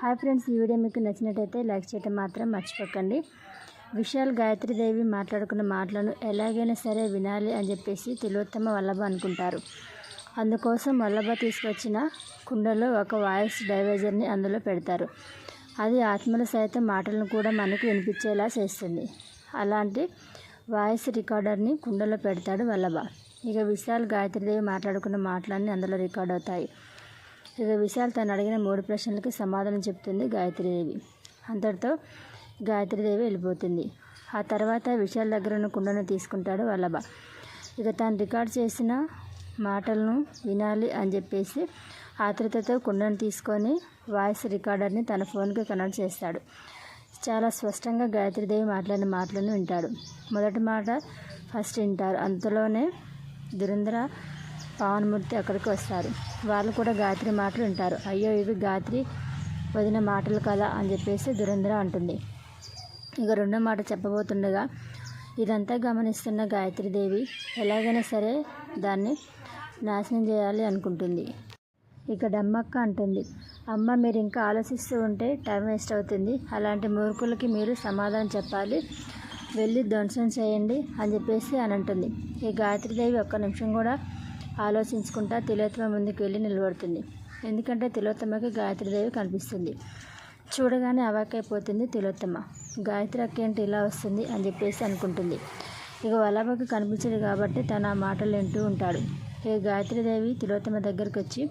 Hi friends ఈ video మీకు నచ్చినట్టయితే లైక్ చేయటం మాత్రం మర్చిపోకండి. విశాల్ గాయత్రీదేవి మాట్లాడుకున్న మాటలను ఎలాగైనా సరే వినాలి అని చెప్పేసి తిలోత్తమ వల్లభ అనుకుంటారు. అందుకోసం వల్లభ తీసుకొచ్చిన కుండలో ఒక వాయిస్ డైవైజర్ని అందులో పెడతారు. అది ఆత్మల సైతం మాటలను కూడా మనకు వినిపించేలా చేస్తుంది. అలాంటి వాయిస్ రికార్డర్ని కుండలో పెడతాడు వల్లభ. ఇక విశాల్ గాయత్రీదేవి మాట్లాడుకున్న మాటలన్నీ అందులో రికార్డ్ అవుతాయి. ఇక విశాల్ తను అడిగిన మూడు ప్రశ్నలకి సమాధానం చెప్తుంది గాయత్రీదేవి. అంతటితో గాయత్రీదేవి వెళ్ళిపోతుంది. ఆ తర్వాత విశాల్ దగ్గర ఉన్న కుండను తీసుకుంటాడు వల్లభ. ఇక తను రికార్డ్ చేసిన మాటలను వినాలి అని చెప్పేసి ఆతృతతో కుండను తీసుకొని వాయిస్ రికార్డర్ని తన ఫోన్కి కనెక్ట్ చేస్తాడు. చాలా స్పష్టంగా గాయత్రీదేవి మాట్లాడిన మాటలను వింటాడు. మొదటి మాట ఫస్ట్ వింటారు. అంతలోనే దురంధ్ర పావనమూర్తి అక్కడికి వస్తారు. వాళ్ళు కూడా గాయత్రి మాటలు వింటారు. అయ్యో ఇవి గాయత్రి వదిన మాటలు కదా అని చెప్పేసి దురంధర అంటుంది. ఇక రెండో మాట చెప్పబోతుండగా ఇదంతా గమనిస్తున్న గాయత్రీదేవి ఎలాగైనా సరే దాన్ని నాశనం చేయాలి అనుకుంటుంది. ఇక డమ్మక్క అంటుంది అమ్మ మీరు ఇంకా ఆలోచిస్తూ ఉంటే టైం వేస్ట్ అవుతుంది. అలాంటి మూర్ఖులకి మీరు సమాధానం చెప్పాలి. వెళ్ళి ధ్వంసం చేయండి అని చెప్పేసి అని అంటుంది. ఈ గాయత్రీదేవి ఒక్క నిమిషం కూడా ఆలోచించుకుంటా తిలోత్తమ ముందుకు వెళ్ళి నిలబడుతుంది. ఎందుకంటే తిలోత్తమకి గాయత్రీదేవి కనిపిస్తుంది. చూడగానే అవాకైపోతుంది తిలోత్తమ. గాయత్రి అక్క ఏంటి ఇలా వస్తుంది అని చెప్పేసి అనుకుంటుంది. ఇక వల్లభకి కనిపించదు కాబట్టి తన మాటలు వింటూ ఉంటాడు. ఇక గాయత్రీదేవి తిలోత్తమ దగ్గరికి వచ్చి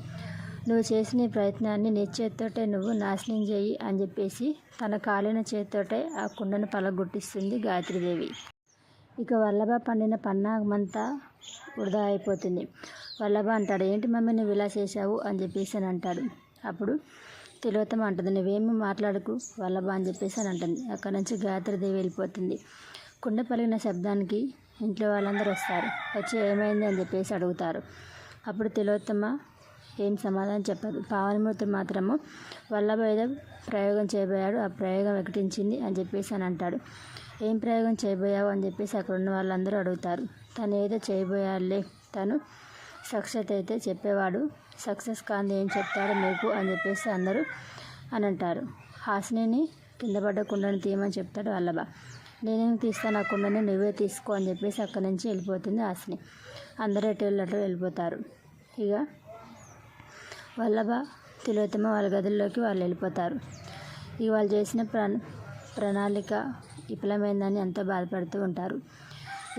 నువ్వు చేసిన ఈ ప్రయత్నాన్ని నీ చేత్తోటే నువ్వు నాశనం చేయి అని చెప్పేసి తన కాలిన చేతితోటే ఆ కుండను పలగొట్టిస్తుంది గాయత్రీదేవి ఇక వల్లభ పండిన పన్నాగమంతా వృధా అయిపోతుంది. వల్లభ అంటాడు ఏంటి మమ్మీ నువ్వు ఇలా చేశావు? అని చెప్పేసి అని అంటాడు. అప్పుడు తిలోత్తమ అంటుంది నువ్వేమి మాట్లాడకు వల్లభ? అని చెప్పేసి అని అంటుంది. అక్కడ నుంచి గాయత్రీదేవి వెళ్ళిపోతుంది. కుండ పలిగిన శబ్దానికి ఇంట్లో వాళ్ళందరూ వస్తారు. వచ్చి ఏమైంది? అని చెప్పేసి అడుగుతారు. అప్పుడు తిలోత్తమ ఏం సమాధానం చెప్పదు. పావనమూర్తి మాత్రము వల్లభ ఏదో ప్రయోగం చేయబోయాడు ఆ ప్రయోగం ప్రకటించింది అని చెప్పేసి అని అంటాడు. ఏం ప్రయోగం చేయబోయావు? అని చెప్పేసి అక్కడ ఉన్న వాళ్ళందరూ అడుగుతారు. తను ఏదో చేయబోయాలే తను సక్సెస్ అయితే చెప్పేవాడు. సక్సెస్ కాంది ఏం చెప్తాడు మీకు అని చెప్పేసి అందరూ అని అంటారు హాసినిని కింద పడ్డ కుండని తీయమని చెప్తాడు వల్లభ. నేనేం తీస్తాను? ఆ కుండని నువ్వే తీసుకో అని చెప్పేసి అక్కడి నుంచి వెళ్ళిపోతుంది హాసిని. అందరూ ఎటు వెళ్ళటో వెళ్ళిపోతారు. ఇక వల్లభ తిలోత్తమ వాళ్ళ గదుల్లోకి వాళ్ళు వెళ్ళిపోతారు. ఇక వాళ్ళు చేసిన ప్ర ప్రణాళిక విఫలమైందని ఎంతో బాధపడుతూ ఉంటారు.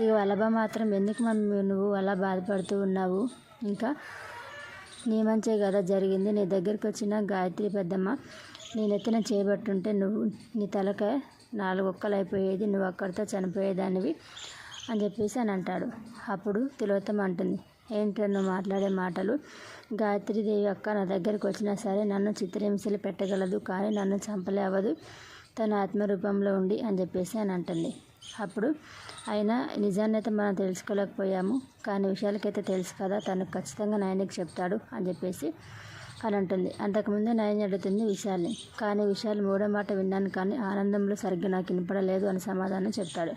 ఇక వలభ మాత్రం ఎందుకు మమ్మీ నువ్వు అలా బాధపడుతూ ఉన్నావు? ఇంకా నీ మంచే కదా జరిగింది. నీ దగ్గరికి వచ్చిన గాయత్రి పెద్దమ్మ నేనెత్తిన చేయబట్టుంటే నువ్వు నీ తలక నాలుగు ఒక్కలు అయిపోయేది నువ్వు అక్కడితో చనిపోయేదానివి అని చెప్పేసి అని అంటాడు. అప్పుడు తిలోత్తమ అంటుంది ఏంటో నువ్వు మాట్లాడే మాటలు? గాయత్రీదేవి అక్క నా దగ్గరికి వచ్చినా సరే నన్ను చిత్రహింసలు పెట్టగలదు కానీ నన్ను చంపలేవదు. తన ఆత్మరూపంలో ఉండి అని చెప్పేసి అని అంటుంది. అప్పుడు అయినా నిజాన్ని అయితే మనం తెలుసుకోలేకపోయాము. కానీ విషయాలకైతే తెలుసు కదా తను ఖచ్చితంగా నయనికి చెప్తాడు అని చెప్పేసి అని అంటుంది. అంతకుముందే నయని అడుగుతుంది విశాల్ని. కానీ విశాల్ మూడో మాట విన్నాను కానీ ఆనందంలో సరిగ్గా నాకు వినపడలేదు అని సమాధానం చెప్తాడు.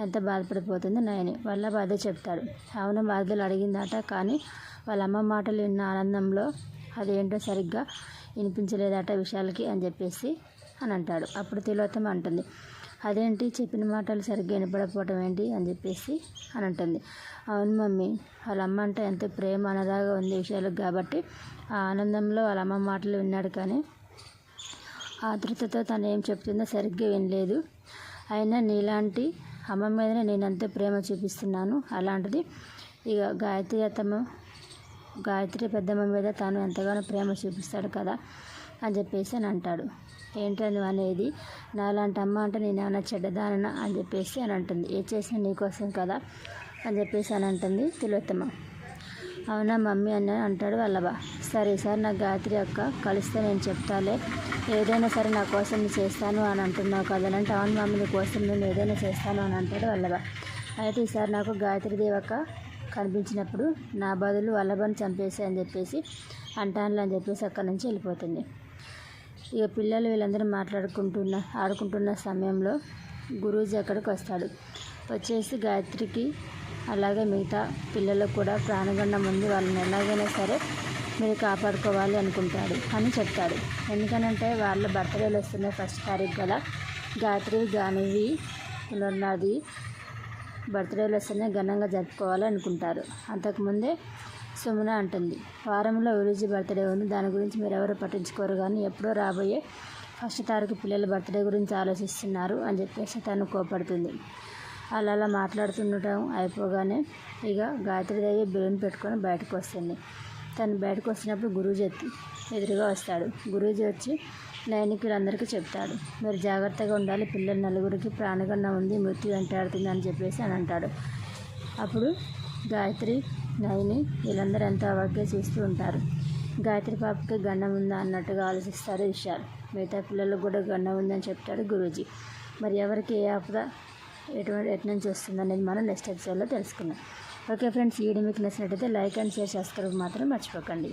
ఎంత బాధపడిపోతుంది నయని? వాళ్ళ బాధ చెప్తాడు. అవును బాధలు అడిగిందట కానీ వాళ్ళ అమ్మ మాటలు విన్న ఆనందంలో అదేంటో సరిగ్గా వినిపించలేదట విషయాలకి అని చెప్పేసి అని అంటాడు. అప్పుడు తిలోత్తమ అంటుంది. అదేంటి చెప్పిన మాటలు సరిగ్గా వినపడకపోవటం ఏంటి అని చెప్పేసి అని అంటుంది. అవును మమ్మీ వాళ్ళ అమ్మ అంటే ఎంతో ప్రేమ అనదాగా ఉంది విషయాలకు కాబట్టి ఆ ఆనందంలో వాళ్ళ అమ్మ మాటలు విన్నాడు కానీ ఆతృతతో తను ఏం చెప్తుందో సరిగ్గా వినలేదు. అయినా నీలాంటి అమ్మ మీదనే నేను ఎంతో ప్రేమ చూపిస్తున్నాను అలాంటిది ఇక గాయత్రి అత్తమ్మ గాయత్రి పెద్దమ్మ మీద తాను ఎంతగానో ప్రేమ చూపిస్తాడు కదా అని చెప్పేసి అని అంటాడు. ఏంటని అనేది నాలాంటి అమ్మ అంటే నేను ఏమైనా చెడ్డదానన అని చెప్పేసి అని అంటుంది. ఏ చేసినా నీకోసం కదా అని చెప్పేసి అని అంటుంది తిలోత్తమ. అవునా మమ్మీ అని అంటాడు వల్లభ. సరే సార్ నా గాయత్రి అక్క కలిస్తే నేను చెప్తాలే. ఏదైనా సరే నా కోసం నేను చేస్తాను అని అంటున్నావు కదా అంటే అవును మమ్మీ నీ కోసం నేను ఏదైనా చేస్తాను అని అంటాడు వల్లభ. అయితే ఈసారి నాకు గాయత్రి దేవక్క కనిపించినప్పుడు నా బదులు వల్లభని చంపేసి అని చెప్పేసి అంటానులే అని చెప్పేసి అక్కడి నుంచి వెళ్ళిపోతుంది. ఇక పిల్లలు వీళ్ళందరూ మాట్లాడుకుంటున్న ఆడుకుంటున్న సమయంలో గురూజీ అక్కడికి వస్తాడు. వచ్చేసి గాయత్రికి అలాగే మిగతా పిల్లలకు కూడా ప్రాణగండం ఉంది. వాళ్ళని ఎలాగైనా సరే మీరు కాపాడుకోవాలి అనుకుంటాడు అని చెప్తాడు. ఎందుకనంటే వాళ్ళ బర్త్డేలు వస్తున్నాయి ఫస్ట్ తారీఖు గల గాయత్రి గానివి ఉన్నది. బర్త్డేలు వస్తున్నాయి ఘనంగా జరుపుకోవాలి అనుకుంటారు. అంతకుముందే సుమన అంటుంది. వారంలో గురూజీ బర్త్డే ఉంది దాని గురించి మీరు ఎవరు పట్టించుకోరు కానీ ఎప్పుడో రాబోయే ఫస్ట్ తారీఖు పిల్లల బర్త్డే గురించి ఆలోచిస్తున్నారు అని చెప్పేసి తను కోపడుతుంది అలా అలా మాట్లాడుతుండటం అయిపోగానే ఇక గాయత్రీదేవి బెలూన్ పెట్టుకొని బయటకు వస్తుంది. తను బయటకు వచ్చినప్పుడు గురూజీ ఎదురుగా వస్తాడు. గురూజీ వచ్చి నైనికులందరికీ చెప్తాడు. మీరు జాగ్రత్తగా ఉండాలి పిల్లల నలుగురికి ప్రాణగండం ఉంది మృత్యు వెంటాడుతుంది అని చెప్పేసి అని అంటాడు. అప్పుడు గాయత్రి నయని వీళ్ళందరూ ఎంతో అవాగ్గా చూస్తూ ఉంటారు. గాయత్రి పాపకి గండం ఉందా అన్నట్టుగా ఆలోచిస్తారు విశాల్. మిగతా పిల్లలకు కూడా గండం ఉందని చెప్తాడు గురూజీ. మరి ఎవరికి ఏ ఆపద ఎటువంటి ఎటు నుంచి వస్తుంది అనేది మనం నెక్స్ట్ ఎపిసోడ్లో తెలుసుకుందాం. ఓకే ఫ్రెండ్స్ ఈ వీడియో మీకు నచ్చినట్టయితే లైక్ అండ్ షేర్ చేసుకోవడం మాత్రం మర్చిపోకండి.